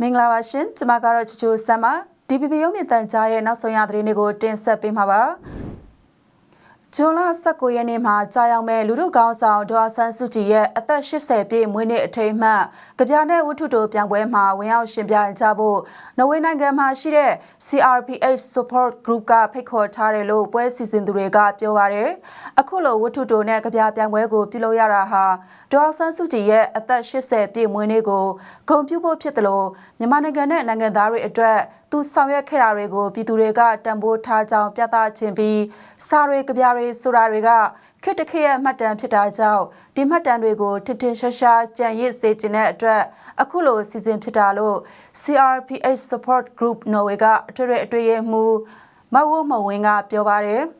မင်္ဂလာပါရှင်ကျမကတော့ချူချူဆမ်ပါ DPP ရုံးမြင့်တန်ကြားရဲ့နောက်ဆုံးရသတင်းတွေကိုတင်ဆက်ပေးမှာပါ ဂျွန်လ19ရက်နေ့မှာကြာရောက်မဲ့လူထုကောင်းဆောင်ဒေါ်ဆန်းစုကြည်ရဲ့အသက်80ပြည့်မွေးနေ့အထိမ်းအမှတ်ကြပြနဲ့ဝတ္ထုတိုပြောင်းပွဲမှာဝင်ရောက်ရှင်ပြကြဖို့နော်ဝေနိုင်ငံမှာရှိတဲ့ CRPH Support Group ကဖိတ်ခေါ်ထားတယ်လို့ပွဲစီစဉ်သူတွေကပြောပါတယ်။အခုလိုဝတ္ထုတိုနဲ့ကြပြပြောင်းပွဲကိုပြုလုပ်ရတာဟာဒေါ်ဆန်းစုကြည်ရဲ့အသက်80ပြည့်မွေးနေ့ကိုဂုဏ်ပြုဖို့ဖြစ်တယ်လို့မြန်မာနိုင်ငံနဲ့နိုင်ငံသားတွေအတွက် သူဆောင်ရွက်ခဲ့တာတွေကိုပြည်သူတွေကတံပိုးထားကြောင်းပြသခြင်းပြီးစာတွေကြပြတွေဆိုတာတွေကခေတ်တစ်ခေတ်ရဲ့မှတ်တမ်းဖြစ်တာကြောင့်ဒီမှတ်တမ်းတွေကိုထင်ထင်ရှားရှားကြံရစ်စေခြင်းတဲ့အတွက်အခုလိုစီစဉ်ဖြစ်တာလို့ CRPH Support Group Norway ကအထွေထွေအတွေ့အမှုမဝမဝင်းကပြောပါတယ်။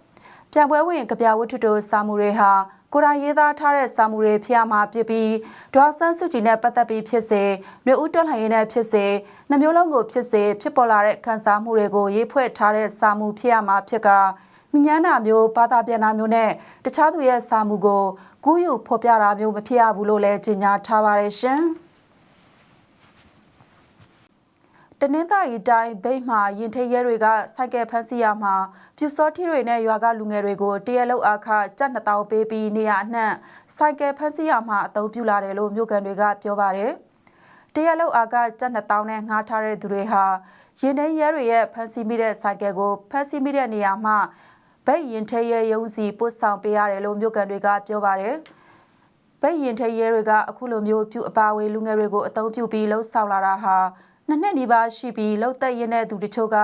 ပြန်ပွဲဝင်ကြပြဝတ္ထုတိုစာမှုတွေဟာကိုရိုင်းရေးသားထားတဲ့စာမှုတွေဖျားမှာဖြစ်ပြီးဒေါ်ဆန်းစုကြည်နဲ့ပတ်သက်ပြီးဖြစ်စေမြို့ဦးတက်လှန်ရေးနဲ့ဖြစ်စေနှမျိုးလုံးကိုဖြစ်စေဖြစ်ပေါ်လာတဲ့ခန်းစားမှုတွေကိုရေးဖွဲ့ထားတဲ့စာမှုဖျားမှာဖြစ်ကမြညာနာမျိုးဘာသာပြန်နာမျိုးနဲ့တခြားသူရဲ့စာမှုကိုကူးယူဖော်ပြတာမျိုးမဖြစ်ရဘူးလို့လည်းကြေညာထားပါတယ်ရှင်။ တနင်္သာရီတိုင်းဗိတ်မှာရင်ထိတ်ရဲတွေကစိုက်ကယ်ဖမ်းဆီးရမှာပြူစောထီတွေနဲ့ရွာကလူငယ်တွေကိုတရက်လောက်အခကြက်2000ပေးပြီးနေရအနှံ့စိုက်ကယ်ဖမ်းဆီးရမှာအသုံးပြုလာတယ်လို့မြို့ကန်တွေကပြောပါတယ်။တရက်လောက်အခကြက်2000နဲ့ငှားထားတဲ့သူတွေဟာရင်ထိတ်ရဲတွေရဲ့ဖမ်းဆီးမိတဲ့စိုက်ကယ်ကိုဖမ်းဆီးမိတဲ့နေရာမှာဗိတ်ရင်ထိတ်ရဲရုံးစီပို့ဆောင်ပေးရတယ်လို့မြို့ကန်တွေကပြောပါတယ်။ဗိတ်ရင်ထိတ်ရဲတွေကအခုလိုမျိုးပြုအပါအဝေးလူငယ်တွေကိုအသုံးပြုပြီးလှုပ်ဆောင်လာတာဟာ နှစ်နှစ်နီးပါးရှိပြီးလှုပ်သက်ရင်းတဲ့သူတချို့က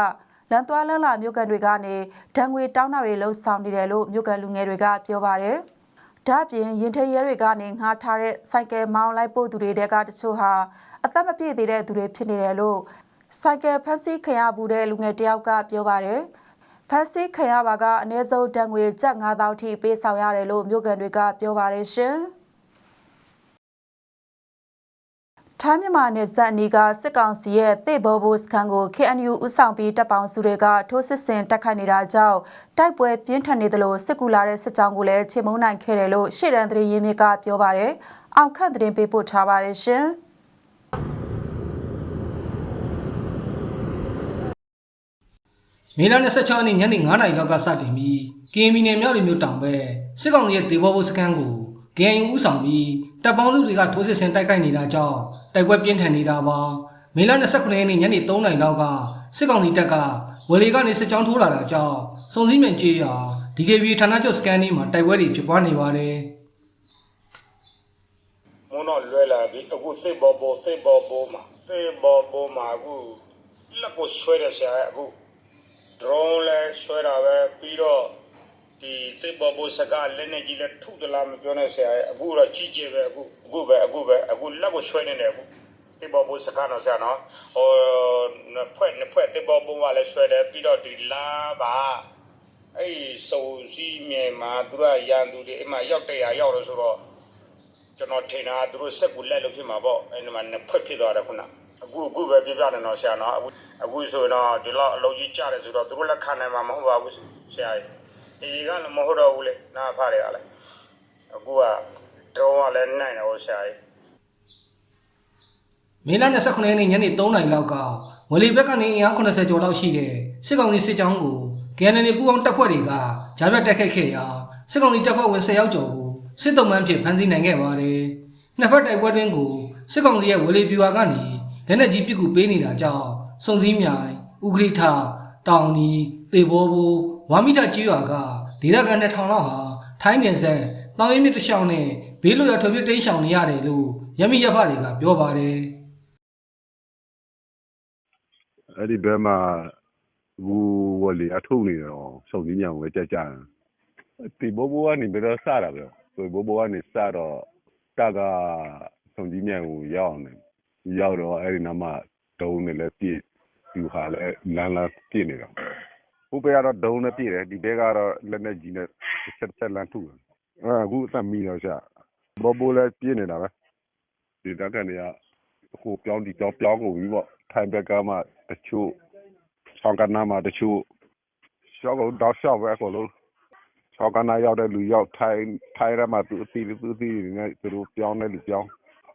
လန်သွားလန်းလာမြို့ကန်တွေကနေဒဏ်ငွေတောင်းတာတွေလှုပ်ဆောင်နေတယ်လို့မြို့ကန်လူငယ်တွေကပြောပါတယ်။ဒါ့အပြင်ရင်ထိရဲတွေကနေငှားထားတဲ့စိုက်ကယ်မောင်းလိုက်ပို့သူတွေတဲကတချို့ဟာအသက်မပြည့်သေးတဲ့သူတွေဖြစ်နေတယ်လို့စိုက်ကယ်ဖက်ဆီးခံရမှုတဲ့လူငယ်တယောက်ကပြောပါတယ်။ဖက်ဆီးခံရပါကအနည်းဆုံးဒဏ်ငွေကျပ်9000ထိပေးဆောင်ရတယ်လို့မြို့ကန်တွေကပြောပါတယ်ရှင်။ ထိုင်းမြန်မာနယ်စပ်အနီးကစစ်ကောင်စီရဲ့သေဘောဘိုစခန်းကို KNU ဥဆောင်ပြီးတပ်ပေါင်းစုတွေကထိုးစစ်ဆင်တက်ခိုက်နေတာကြောင့်တိုက်ပွဲပြင်းထန်နေသလိုစစ်ကူလာတဲ့စစ်ကြောင်းကိုလည်းချေမုန်းနိုင်ခဲ့တယ်လို့ရှေ့တန်းသတင်းရင်းမြစ်ကပြောပါတယ်။အောင်ခန့်သတင်းပေးပို့ထားပါတယ်ရှင်။မေလ26ရက်နေ့ညနေ9:00နာရီလောက်ကစတင်ပြီးကင်းမီနယ်မြောက်ရီမြို့တောင်ဘက်စစ်ကောင်ရဲ့ဒေဘောဘုစကန်ကို GNU ဥဆောင်ပြီး တပ်ပေါင်းစုတွေကထိုးစစ်ဆင်တိုက်ခိုက်နေတာကြောင့်တိုက်ပွဲပြင်းထန်နေတာပါမေလ29ရက်နေ့ညနေ3:00နာရီလောက်ကစစ်ကောင်စီတပ်ကဝယ်လီကနေစစ်ကြောင်းထိုးလာတာကြောင့်စုံစည်းမြန်ကြေးရွာ DKB ဌာနချုပ်စကန်ဒီမှာတိုက်ပွဲတွေဖြစ်ပွားနေပါတယ်မုန်းတော့လွဲလာပြီအခုစိတ်ဘောဘောစိတ်ဘောဘောမှာစိတ်ဘောဘောမှာအခုလက်ကိုဆွဲတယ်ဆရာအခု drone လဲဆွဲတာပဲပြီးတော့ ဒီစိတ်ဘောဘောစကားလက်နဲ့ကြီးလဲထုတလားမပြောနဲ့ဆရာအခုတော့ကြီးကျယ်ပဲအခုအခုပဲအခုပဲအခုလက်ကိုဆွဲနေတယ်အခုစိတ်ဘောဘောစကားတော့ဆရာနော်ဟိုနှစ်ဖွဲ့နှစ်ဖွဲ့စိတ်ဘောဘောကလည်းဆွဲတယ်ပြီးတော့ဒီလာပါအဲ့စုံစည်းမြေမှာသူကရန်သူတွေအိမ်မှာရောက်တဲ့ရရောက်လို့ဆိုတော့ကျွန်တော်ထင်တာသူတို့စက်ကူလက်လို့ဖြစ်မှာပေါ့အဲ့ဒီမှာနှစ်ဖက်ဖြစ်သွားတယ်ခုနအခုအခုပဲပြပြတယ်နော်ဆရာနော်အခုအခုဆိုတော့ဒီလောက်အလုံးကြီးကြားတယ်ဆိုတော့သူတို့လက်ခံနိုင်မှာမဟုတ်ပါဘူးဆရာကြီး ဒီကလည်းမဟုတ်တော့ဘူးလေနားဖားတွေကလည်းအခုကဒရုန်းကလည်းနိုင်တယ်ဟောဆရာကြီးမေလ29ရက်နေ့ညနေ3:00နာရီလောက်ကဝယ်လီဘက်ကနေအင်အား80ကျော်လောက်ရှိတဲ့စစ်ကောင်စီစစ်ကြောင်းကို KNN ပူးပေါင်းတပ်ဖွဲ့တွေကဂျားပြတ်တက်ခတ်ခဲ့ရာစစ်ကောင်စီတပ်ဖွဲ့ဝင်10ယောက်ကျော်ကိုစစ်တုံးမှန်းဖြစ်ဖမ်းဆီးနိုင်ခဲ့ပါတယ်။နှစ်ဖက်တိုက်ပွဲတွင်ကိုစစ်ကောင်စီရဲ့ဝယ်လီပြူဟာကနေလက်နက်ကြီးပစ်ကူပေးနေတာကြောင့်စုံစည်းမြိုင်ဥဂရိထ တောင်နီတေဘောဘူဝါမိတာကြီးရွာကဒေသခံ2000လောက်ဟာထိုင်းနယ်ဆက်တောင်ရင်းမြစ်တစ်လျှောက်နဲ့ဘေးလွရာထွေပြတိန်းရှောင်နေရတယ်လို့ရမီရဖတွေကပြောပါတယ်။အဲ့ဒီဘက်မှာဘူးဝလေအထုတ်နေတော့စုံစည်းညံကိုကြက်ကြတယ်ဒီဘောဘောကနေပြီးတော့စတာပဲဒီဘောဘောကနေစတော့တကစုံစည်းညံကိုရောက်အောင်တယ်ရောက်တော့အဲ့ဒီနားမှာတုံးနေလဲပြည့် ဒီဟာလဲလမ်းလာပြည့်နေတော့ဟိုဘက်ကတော့ဒုံနဲ့ပြည့်တယ်ဒီဘက်ကတော့လက်နဲ့ကြီးနဲ့ဆက်ဆက်လမ်းထုတယ်အဲ့အခုအသက်မီတော့ရှာဘောဘောလဲပြည့်နေတာပဲဒီတက်ကကနေကဟိုပြောင်းဒီပြောင်းပြောင်းကုန်ပြီပေါ့ထိုင်ဘက်ကမှတချို့ဆောင်ကနာမှာတချို့ရှောက်ကတော့ရှောက်ပဲအကုန်လုံးဆောင်ကနာရောက်တဲ့လူရောက်ထိုင်ထိုင်ရမှာသူအသီးသူအသီးတွေနဲ့သူတို့ပြောင်းတဲ့လူပြောင်း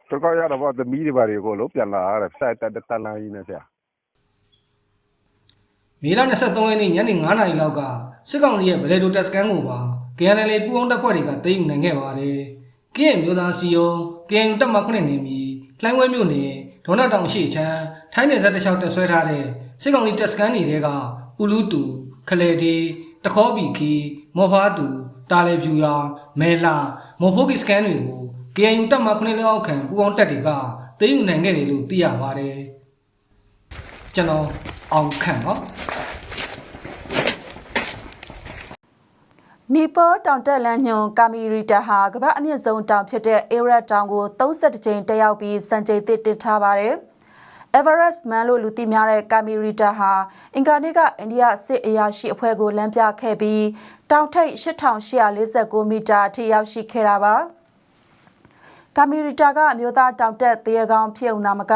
တတော်ကောက်ရတော့ဗောသမီးတွေဘာတွေကိုလို့ပြန်လာရတယ်စိုက်တက်တက်လန်းကြီးနဲ့ဆရာ မေလ23ရက်နေ့ညနေ9:00နာရီလောက်ကစစ်ကောင်စီရဲ့ဗလေတိုတက်စကန်ကိုပါ KNL ပူးပေါင်းတပ်ဖွဲ့တွေကသိမ်းယူနိုင်ခဲ့ပါတယ်။ကင်းရဲ့မျိုးသားစီယုံ KNU တပ်မ9နေမီလှိုင်းဝဲမြို့နယ်ဒေါနာတောင်ရှိချမ်းထိုင်းနယ်စပ်တစ်လျှောက်တက်ဆွဲထားတဲ့စစ်ကောင်စီတက်စကန်တွေကပူလူတူခလေဒီတခေါပီခီမော်ဖာတူတာလေဖြူယာမဲလာမော်ဖိုကီစကန်တွေကို KNU တပ်မ9လက်အောက်ခံပူးပေါင်းတပ်တွေကသိမ်းယူနိုင်ခဲ့တယ်လို့သိရပါတယ်။ကျွန်တော်အောင်ခန့်ပါ နီပေါ်တောင်တက်လန်းညွန်ကာမီရီတာဟာကမ္ဘာအမြင့်ဆုံးတောင်ဖြစ်တဲ့အေရတ်တောင်ကို32ကြိမ်တက်ရောက်ပြီးစံချိန်သစ်တင်ထားပါတယ်။ Everest Man လို့လူသိများတဲ့ကာမီရီတာဟာအင်ကာနေ့ကအိန္ဒိယစစ်အရာရှိအဖွဲ့ကိုလမ်းပြခဲ့ပြီးတောင်ထိပ်8849မီတာအထိရောက်ရှိခဲ့တာပါ။ ကာမီရီတာကအမျိုးသားတောင်တက်တရေကောင်ဖြစ်ုံသာမက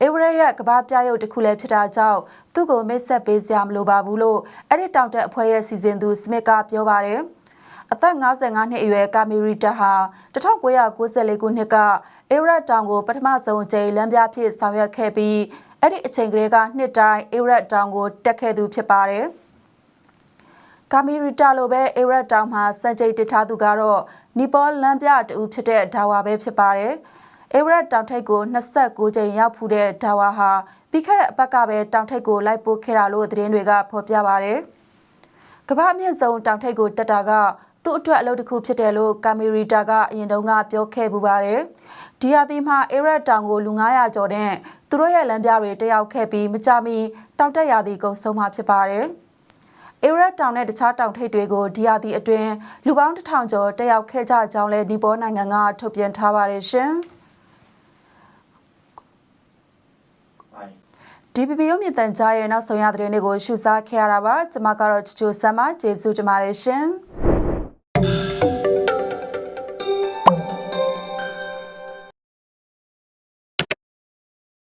အေဝရက်ရဲ့ကဘာပြရုပ်တစ်ခုလည်းဖြစ်တာကြောင့်သူ့ကိုမိတ်ဆက်ပေးစရာမလိုပါဘူးလို့အဲ့ဒီတောင်တက်အဖွဲ့ရဲ့စီစဉ်သူစမစ်ကပြောပါတယ်။အသက်55နှစ်အရွယ်ကာမီရီတာဟာ1994ခုနှစ်ကအေဝရက်တောင်ကိုပထမဆုံးအကြိမ်လမ်းပြဖြစ်ဆောင်ရွက်ခဲ့ပြီးအဲ့ဒီအချိန်ကလေးကနှစ်တိုင်းအေဝရက်တောင်ကိုတက်ခဲ့သူဖြစ်ပါတယ်။ ကာမီရီတာလိုပဲအေရက်တောင်မှာစံချိန်တစ်ထားသူကတော့နီပေါလန်ပြတူဖြစ်တဲ့ဒါဝါပဲဖြစ်ပါတယ်။အေရက်တောင်ထိပ်ကို29ကြိမ်ရောက်ဖူးတဲ့ဒါဝါဟာပြီးခဲ့တဲ့အပတ်ကပဲတောင်ထိပ်ကိုလိုက်ပို့ခဲ့တာလို့သတင်းတွေကဖော်ပြပါတယ်။ကမ္ဘာအမြင့်ဆုံးတောင်ထိပ်ကိုတက်တာကသူ့အတွက်အလုပ်တစ်ခုဖြစ်တယ်လို့ကာမီရီတာကအရင်တုန်းကပြောခဲ့ပူပါတယ်။ဒီဟာဒီမှာအေရက်တောင်ကိုလူ900ကျော်တဲ့သူတို့ရဲ့လမ်းပြတွေတက်ရောက်ခဲ့ပြီးမကြမီတောင်တက်ရာသီကုန်းဆုံးမှာဖြစ်ပါတယ်။ အေရက်တောင်နဲ့တခြားတောင်ထိပ်တွေကိုဒီယာတီအတွင်းလူပေါင်းတစ်ထောင်ကျော်တက်ရောက်ခဲ့ကြကြောင်းလည်းနီပေါနိုင်ငံကထုတ်ပြန်ထားပါတယ်ရှင်။ DPP ရုပ်မြင်သံကြားရဲ့နောက်ဆုံးရသတင်းတွေကိုရှုစားခဲ့ရတာပါကျွန်မကတော့ချူချူဆမ်းမကျေးဇူးတင်ပါတယ်ရှင်။